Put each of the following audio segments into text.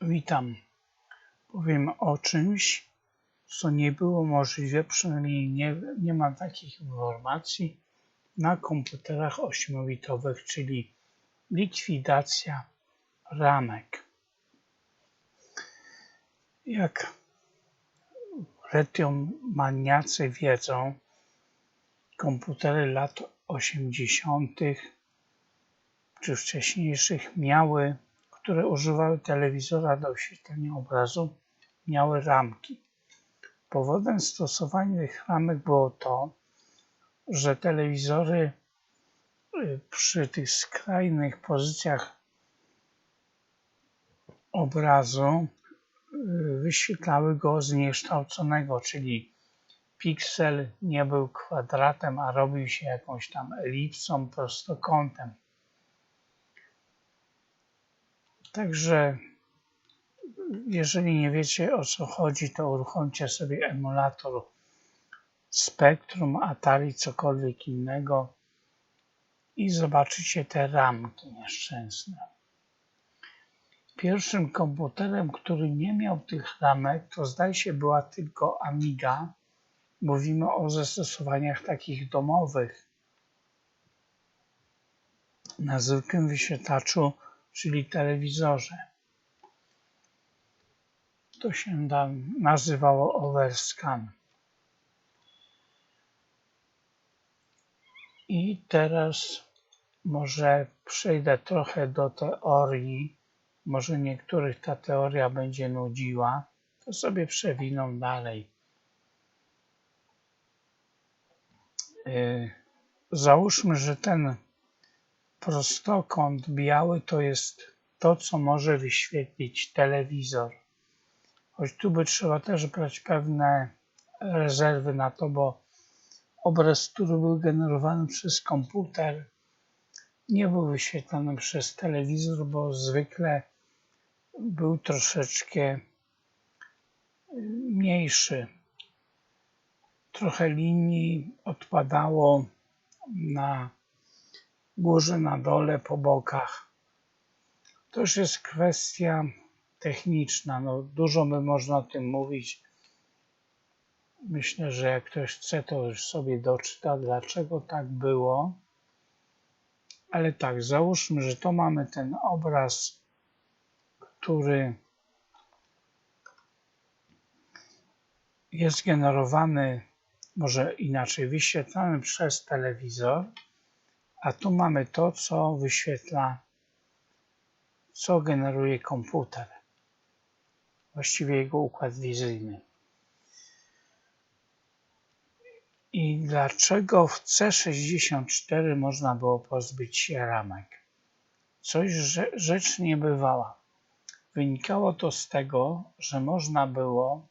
Witam. Powiem o czymś, co nie było możliwe, przynajmniej nie, nie mam takich informacji, na komputerach 8-bitowych, czyli likwidacja ramek. Jak retiomaniacy wiedzą, komputery lat 80. czy wcześniejszych miały które używały telewizora do oświetlenia obrazu, miały ramki. Powodem stosowania tych ramek było to, że telewizory y, przy tych skrajnych pozycjach obrazu y, wyświetlały go zniekształconego, czyli piksel nie był kwadratem, a robił się jakąś tam elipsą, prostokątem. Także jeżeli nie wiecie o co chodzi, to uruchomcie sobie emulator Spectrum, Atari, cokolwiek innego i zobaczycie te ramki nieszczęsne. Pierwszym komputerem, który nie miał tych ramek, to zdaje się była tylko Amiga. Mówimy o zastosowaniach takich domowych. Na zwykłym wyświetlaczu czyli telewizorze. To się nazywało overscan. I teraz może przejdę trochę do teorii. Może niektórych ta teoria będzie nudziła, to sobie przewiną dalej. Yy, załóżmy, że ten Prostokąt biały to jest to, co może wyświetlić telewizor. Choć tu by trzeba też brać pewne rezerwy na to, bo obraz, który był generowany przez komputer, nie był wyświetlany przez telewizor, bo zwykle był troszeczkę mniejszy. Trochę linii odpadało na górze, na dole, po bokach. To już jest kwestia techniczna. No, dużo by można o tym mówić. Myślę, że jak ktoś chce, to już sobie doczyta, dlaczego tak było. Ale tak, załóżmy, że to mamy ten obraz, który jest generowany, może inaczej, wyświetlany przez telewizor a tu mamy to, co wyświetla, co generuje komputer. Właściwie jego układ wizyjny. I dlaczego w C64 można było pozbyć się ramek? Coś rzecz niebywała. Wynikało to z tego, że można było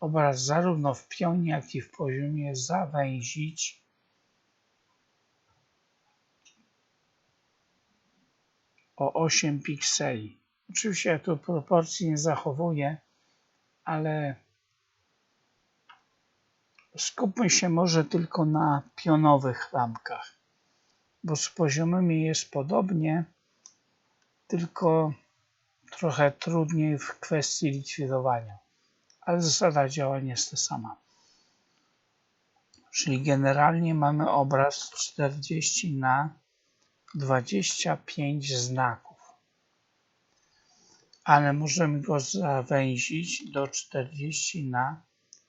obraz zarówno w pionie, jak i w poziomie zawęzić o 8 pikseli. Oczywiście ja tu proporcji nie zachowuję, ale skupmy się może tylko na pionowych lampkach, bo z poziomymi jest podobnie, tylko trochę trudniej w kwestii likwidowania, ale zasada działania jest ta sama. Czyli generalnie mamy obraz 40 na 25 znaków, ale możemy go zawęzić do 40 na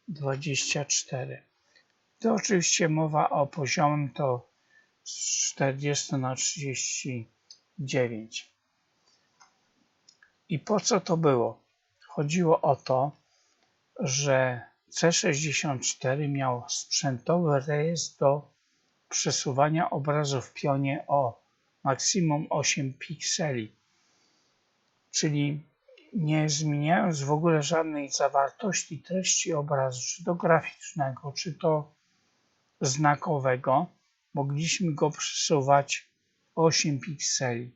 24. To oczywiście mowa o poziomie to 40 na 39. I po co to było? Chodziło o to, że C64 miał sprzętowy rejestr do przesuwania obrazu w pionie o maksimum 8 pikseli, czyli nie zmieniając w ogóle żadnej zawartości treści obrazu, czy to graficznego, czy to znakowego, mogliśmy go przesuwać 8 pikseli.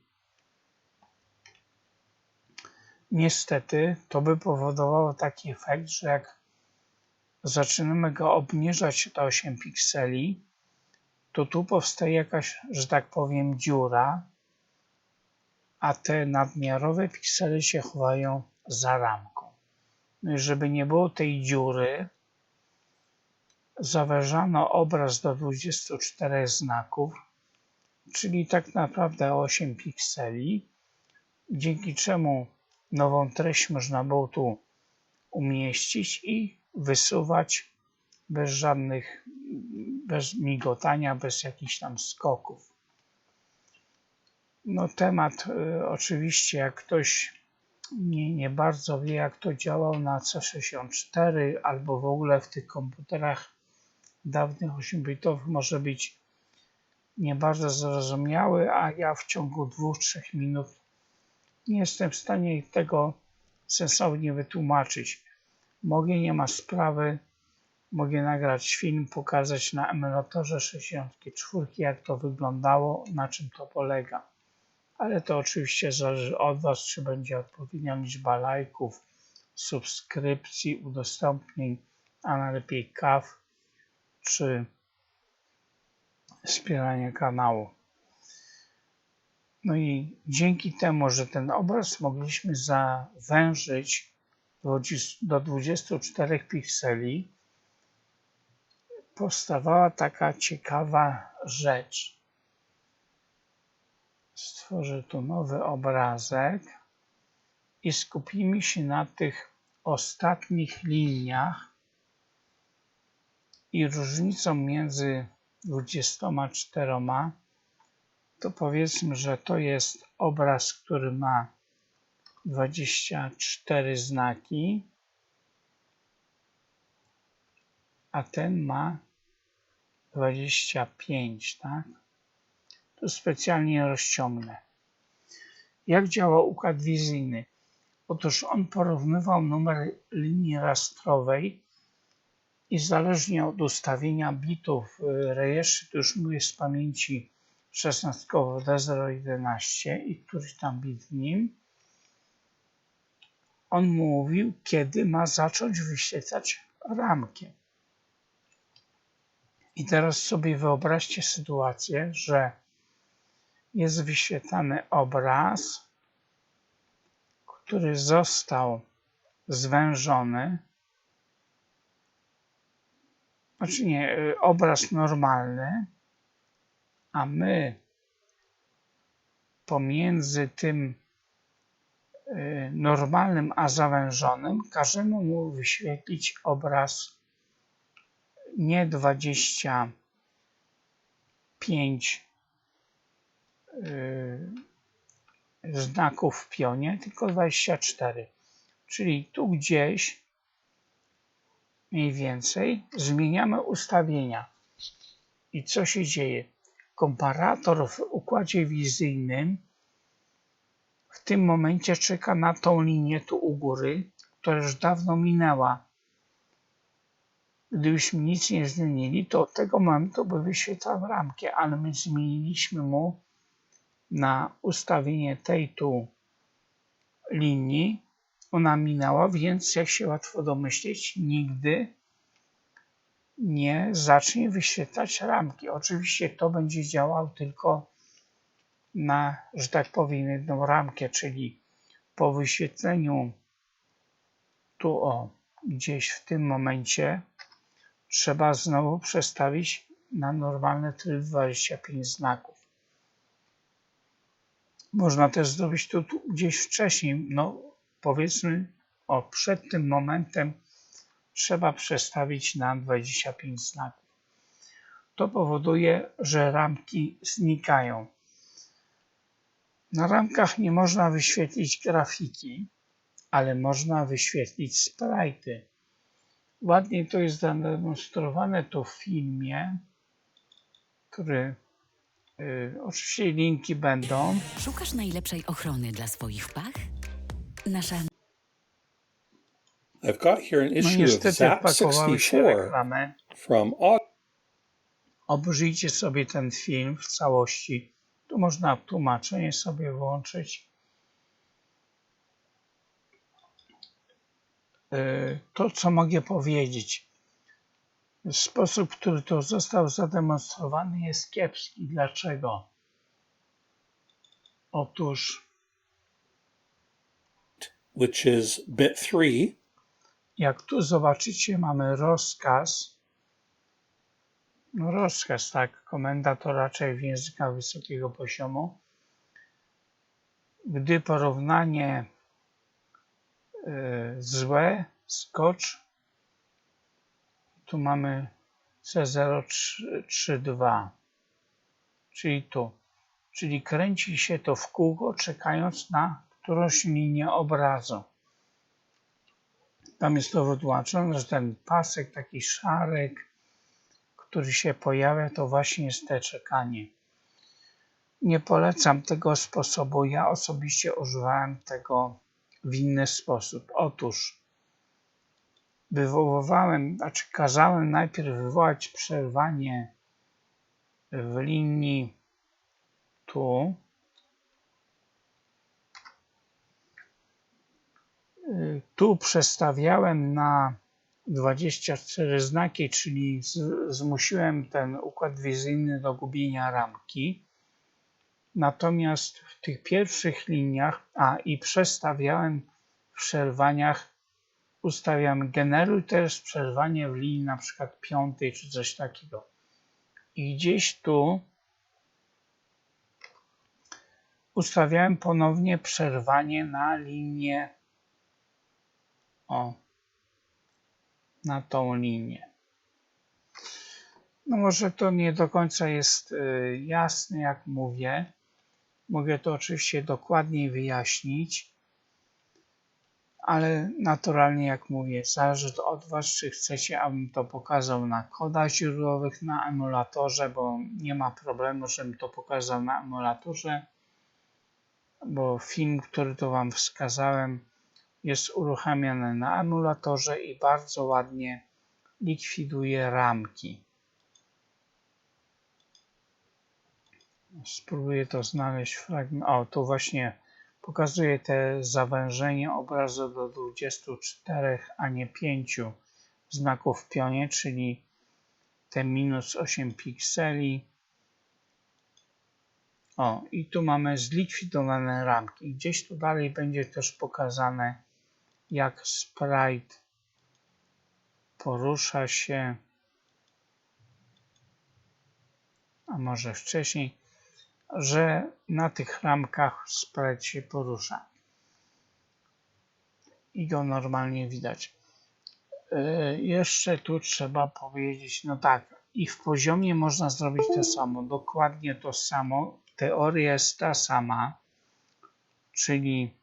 Niestety to by powodowało taki efekt, że jak zaczynamy go obniżać do 8 pikseli, to tu powstaje jakaś, że tak powiem, dziura, a te nadmiarowe piksele się chowają za ramką. No i żeby nie było tej dziury, zawężano obraz do 24 znaków, czyli tak naprawdę 8 pikseli, dzięki czemu nową treść można było tu umieścić i wysuwać bez żadnych, bez migotania, bez jakichś tam skoków. No temat y, oczywiście, jak ktoś nie, nie bardzo wie, jak to działał na C64 albo w ogóle w tych komputerach dawnych 8-bitowych może być nie bardzo zrozumiały, a ja w ciągu 2-3 minut nie jestem w stanie tego sensownie wytłumaczyć. Mogę, nie ma sprawy, mogę nagrać film, pokazać na emulatorze 64, jak to wyglądało, na czym to polega. Ale to oczywiście zależy od Was, czy będzie odpowiednia liczba lajków, subskrypcji, udostępnień, a najlepiej kaw, czy wspierania kanału. No i dzięki temu, że ten obraz mogliśmy zawężyć do 24 pikseli, powstawała taka ciekawa rzecz. Stworzę tu nowy obrazek i skupimy się na tych ostatnich liniach i różnicą między 24 to powiedzmy, że to jest obraz, który ma 24 znaki, a ten ma 25, tak? To specjalnie rozciągnę. Jak działa układ wizyjny? Otóż on porównywał numer linii rastrowej i zależnie od ustawienia bitów w rejestrze, to już mówię z pamięci 16 D011 i któryś tam bit w nim, on mówił, kiedy ma zacząć wyświetlać ramkę. I teraz sobie wyobraźcie sytuację, że jest wyświetlany obraz, który został zwężony, znaczy nie, y, obraz normalny, a my pomiędzy tym y, normalnym a zawężonym każemy mu wyświetlić obraz nie 25 y, znaków w pionie, tylko 24. Czyli tu gdzieś mniej więcej zmieniamy ustawienia. I co się dzieje? Komparator w układzie wizyjnym w tym momencie czeka na tą linię tu u góry, która już dawno minęła. Gdybyśmy nic nie zmienili, to od tego momentu by wyświetlał ramkę, ale my zmieniliśmy mu na ustawienie tej tu linii. Ona minęła, więc jak się łatwo domyśleć, nigdy nie zacznie wyświetlać ramki. Oczywiście to będzie działał tylko na, że tak powiem, jedną ramkę, czyli po wyświetleniu tu o, gdzieś w tym momencie trzeba znowu przestawić na normalny tryb 25 znaków. Można też zrobić to tu gdzieś wcześniej, no powiedzmy o przed tym momentem trzeba przestawić na 25 znaków. To powoduje, że ramki znikają. Na ramkach nie można wyświetlić grafiki, ale można wyświetlić sprite. Ładnie to jest zademonstrowane tu w filmie, który y, oczywiście linki będą. Szukasz najlepszej ochrony dla swoich pach? Nasza I've got here an No issue of niestety Zap wpakowały się 64 reklamy. from. Obejrzyjcie sobie ten film w całości. Tu można tłumaczenie sobie włączyć. To, co mogę powiedzieć. Sposób, który to został zademonstrowany, jest kiepski. Dlaczego? Otóż which is bit 3, Jak tu zobaczycie, mamy rozkaz. No rozkaz, tak, komenda to raczej w językach wysokiego poziomu. Gdy porównanie złe, skocz. Tu mamy C032, czyli tu. Czyli kręci się to w kółko, czekając na którąś linię obrazu. Tam jest to wytłumaczone, że ten pasek, taki szarek, który się pojawia, to właśnie jest te czekanie. Nie polecam tego sposobu. Ja osobiście używałem tego w inny sposób. Otóż wywoływałem, znaczy kazałem najpierw wywołać przerwanie w linii tu. Tu przestawiałem na 24 znaki, czyli zmusiłem ten układ wizyjny do gubienia ramki. Natomiast w tych pierwszych liniach, a i przestawiałem w przerwaniach, ustawiam generuj też przerwanie w linii na przykład piątej czy coś takiego. I gdzieś tu ustawiałem ponownie przerwanie na linię o na tą linię. No może to nie do końca jest y, jasne, jak mówię. Mogę to oczywiście dokładniej wyjaśnić, ale naturalnie, jak mówię, zależy to od Was, czy chcecie, abym to pokazał na kodach źródłowych na emulatorze, bo nie ma problemu, żebym to pokazał na emulatorze, bo film, który tu Wam wskazałem, jest uruchamiany na emulatorze i bardzo ładnie likwiduje ramki. Spróbuję to znaleźć fragment. O, tu właśnie pokazuje te zawężenie obrazu do 24, a nie 5 znaków w pionie, czyli te minus 8 pikseli. O, i tu mamy zlikwidowane ramki. Gdzieś tu dalej będzie też pokazane, jak sprite porusza się. A może wcześniej, że na tych ramkach sprite się porusza. I go normalnie widać. Yy, jeszcze tu trzeba powiedzieć, no tak, i w poziomie można zrobić to samo, dokładnie to samo. Teoria jest ta sama, czyli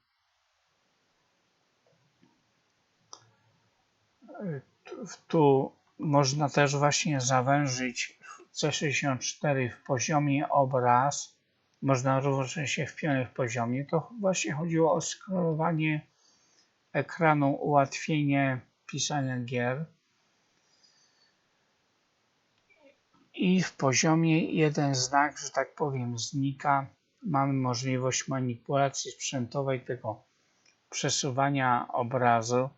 tu można też właśnie zawężyć w C64 w poziomie obraz. Można równocześnie w pionie w poziomie. To właśnie chodziło o scrollowanie ekranu, ułatwienie pisania gier. I w poziomie jeden znak, że tak powiem, znika. Mamy możliwość manipulacji sprzętowej tego przesuwania obrazu.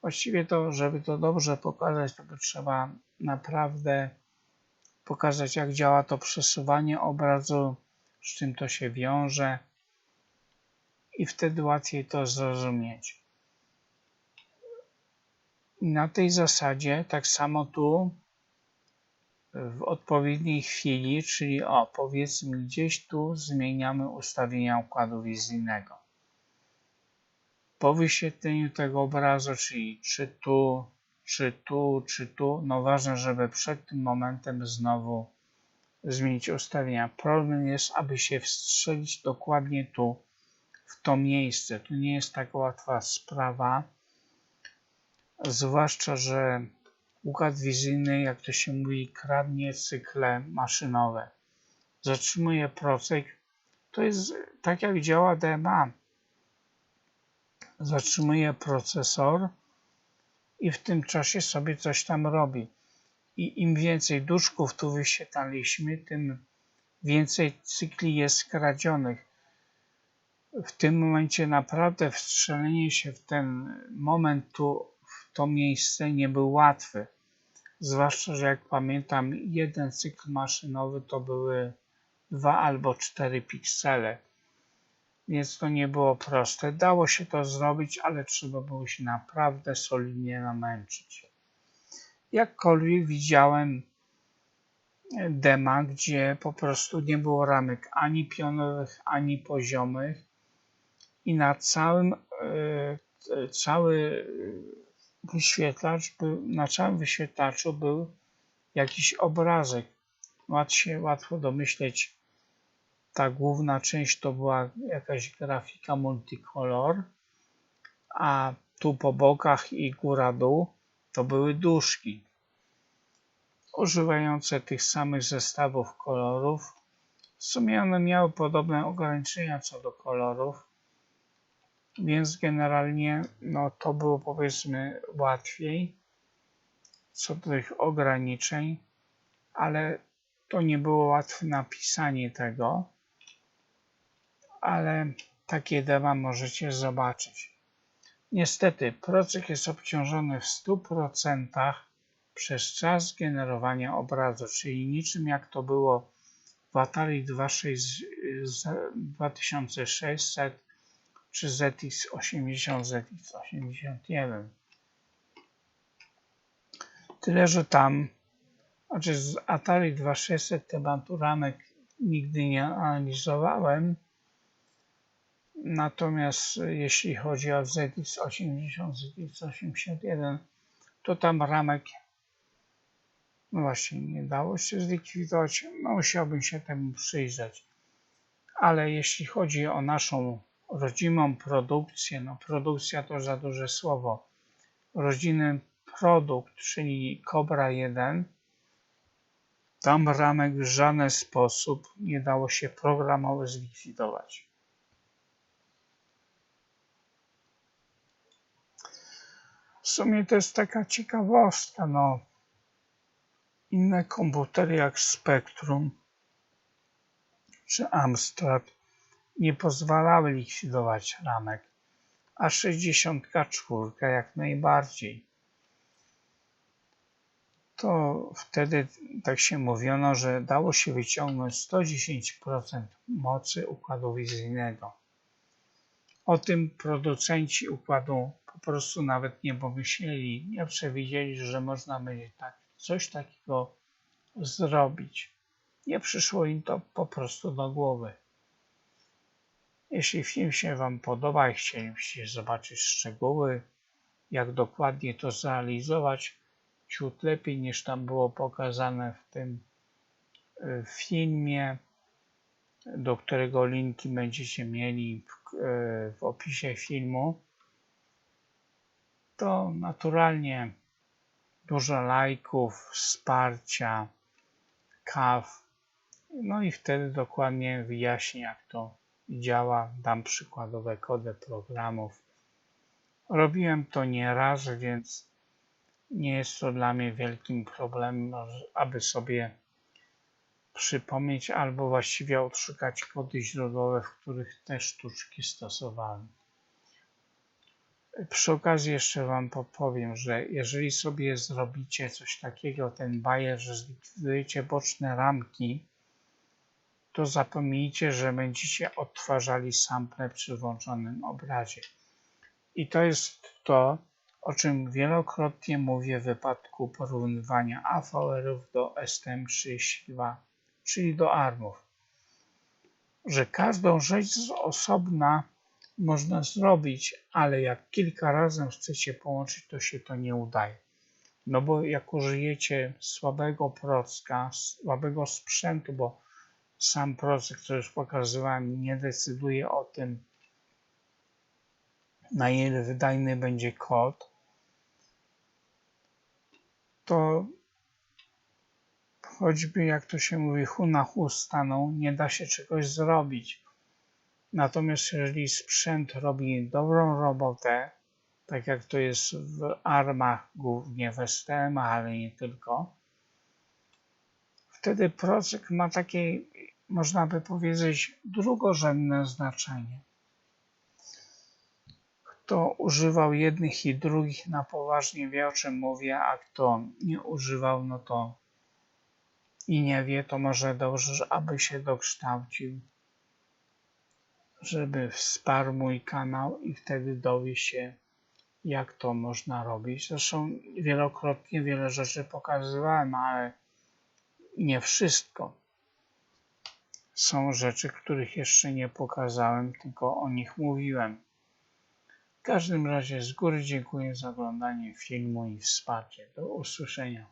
Właściwie to, żeby to dobrze pokazać, to trzeba naprawdę pokazać, jak działa to przesuwanie obrazu, z czym to się wiąże i wtedy łatwiej to zrozumieć. Na tej zasadzie, tak samo tu, w odpowiedniej chwili, czyli o, powiedzmy gdzieś tu zmieniamy ustawienia układu wizyjnego po wyświetleniu tego obrazu, czyli czy tu, czy tu, czy tu, no ważne, żeby przed tym momentem znowu zmienić ustawienia. Problem jest, aby się wstrzelić dokładnie tu, w to miejsce. To nie jest tak łatwa sprawa, zwłaszcza, że układ wizyjny, jak to się mówi, kradnie cykle maszynowe. Zatrzymuje proces. To jest tak, jak działa DMA zatrzymuje procesor i w tym czasie sobie coś tam robi. I im więcej duszków tu wyświetlaliśmy, tym więcej cykli jest skradzionych. W tym momencie naprawdę wstrzelenie się w ten moment tu, w to miejsce nie był łatwy. Zwłaszcza, że jak pamiętam, jeden cykl maszynowy to były dwa albo cztery piksele więc to nie było proste. Dało się to zrobić, ale trzeba było się naprawdę solidnie namęczyć. Jakkolwiek widziałem dema, gdzie po prostu nie było ramek ani pionowych, ani poziomych i na całym e, cały wyświetlacz był, na całym wyświetlaczu był jakiś obrazek. Łat się łatwo domyśleć, ta główna część to była jakaś grafika multicolor, a tu po bokach i góra-dół to były duszki używające tych samych zestawów kolorów. W sumie one miały podobne ograniczenia co do kolorów, więc generalnie no, to było powiedzmy łatwiej co do tych ograniczeń, ale to nie było łatwe napisanie tego, ale takie dema możecie zobaczyć. Niestety, procek jest obciążony w 100% przez czas generowania obrazu, czyli niczym jak to było w Atari 2600 czy ZX80, ZX81. Tyle, że tam, znaczy z Atari 2600 tematu ramek nigdy nie analizowałem, natomiast jeśli chodzi o ZX80, ZX81, to tam ramek no właśnie, nie dało się zlikwidować. No, musiałbym się temu przyjrzeć. Ale jeśli chodzi o naszą rodzimą produkcję, no produkcja to za duże słowo. Rodzimy produkt, czyli Cobra 1, tam ramek w żaden sposób nie dało się programowo zlikwidować. W sumie to jest taka ciekawostka, no inne komputery jak Spectrum czy Amstrad nie pozwalały likwidować ramek, a 64 jak najbardziej. To wtedy tak się mówiono, że dało się wyciągnąć 110% mocy układu wizyjnego. O tym producenci układu po prostu nawet nie pomyśleli, nie przewidzieli, że można będzie tak coś takiego zrobić. Nie przyszło im to po prostu do głowy. Jeśli film się Wam podoba i chcielibyście zobaczyć szczegóły, jak dokładnie to zrealizować, ciut lepiej niż tam było pokazane w tym y, filmie, do którego linki będziecie mieli w, y, w opisie filmu, to naturalnie dużo lajków, wsparcia, kaw. No i wtedy dokładnie wyjaśnię, jak to działa. Dam przykładowe kody programów. Robiłem to nie raz, więc nie jest to dla mnie wielkim problemem, aby sobie przypomnieć albo właściwie odszukać kody źródłowe, w których te sztuczki stosowałem. Przy okazji jeszcze Wam powiem, że jeżeli sobie zrobicie coś takiego, ten bajer, że zlikwidujecie boczne ramki, to zapomnijcie, że będziecie odtwarzali sample przy włączonym obrazie. I to jest to, o czym wielokrotnie mówię w wypadku porównywania AVR-ów do STM32, czyli do ARMów, że każdą rzecz z osobna można zrobić, ale jak kilka razy chcecie połączyć, to się to nie udaje. No bo jak użyjecie słabego procka, słabego sprzętu, bo sam procek, który już pokazywałem, nie decyduje o tym, na ile wydajny będzie kod, to choćby jak to się mówi, hu na hu staną, nie da się czegoś zrobić. Natomiast jeżeli sprzęt robi dobrą robotę, tak jak to jest w armach, głównie w STM, ale nie tylko, wtedy procek ma takie, można by powiedzieć, drugorzędne znaczenie. Kto używał jednych i drugich na poważnie wie o czym mówię, a kto nie używał, no to i nie wie, to może dobrze, aby się dokształcił żeby wsparł mój kanał i wtedy dowie się, jak to można robić. Zresztą wielokrotnie wiele rzeczy pokazywałem, ale nie wszystko. Są rzeczy, których jeszcze nie pokazałem, tylko o nich mówiłem. W każdym razie z góry dziękuję za oglądanie filmu i wsparcie. Do usłyszenia.